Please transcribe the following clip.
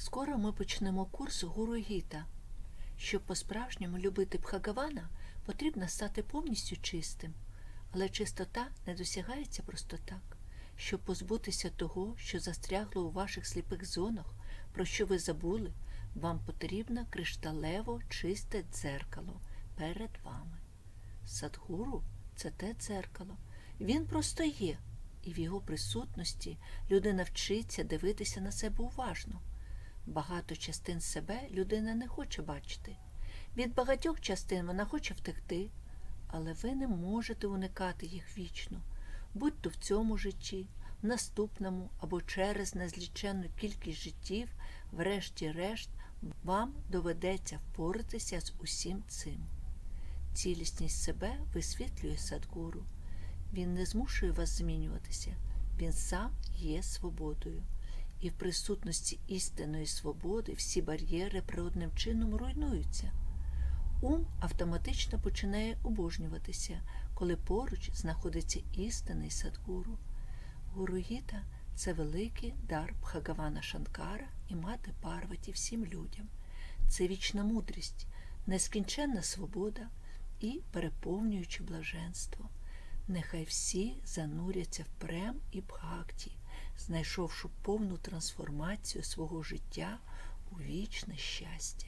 Скоро ми почнемо курс Гуру Гіта. Щоб по-справжньому любити Бхагавана, потрібно стати повністю чистим. Але чистота не досягається просто так. Щоб позбутися того, що застрягло у ваших сліпих зонах, про що ви забули, вам потрібно кришталево чисте дзеркало перед вами. Садгуру це те дзеркало. Він просто є, і в його присутності людина вчиться дивитися на себе уважно. Багато частин себе людина не хоче бачити. Від багатьох частин вона хоче втекти, але ви не можете уникати їх вічно, будь то в цьому житті, в наступному або через незліченну кількість життів, врешті-решт, вам доведеться впоратися з усім цим. Цілісність себе висвітлює Садгуру. Він не змушує вас змінюватися, він сам є свободою. І в присутності істинної свободи всі бар'єри природним чином руйнуються. Ум автоматично починає обожнюватися, коли поруч знаходиться істинний садгуру. Гуругіта це великий дар Бхагавана Шанкара і мати Парваті всім людям. Це вічна мудрість, нескінченна свобода і переповнююче блаженство. Нехай всі зануряться в прем і бхакті, знайшовши повну трансформацію свого життя у вічне щастя.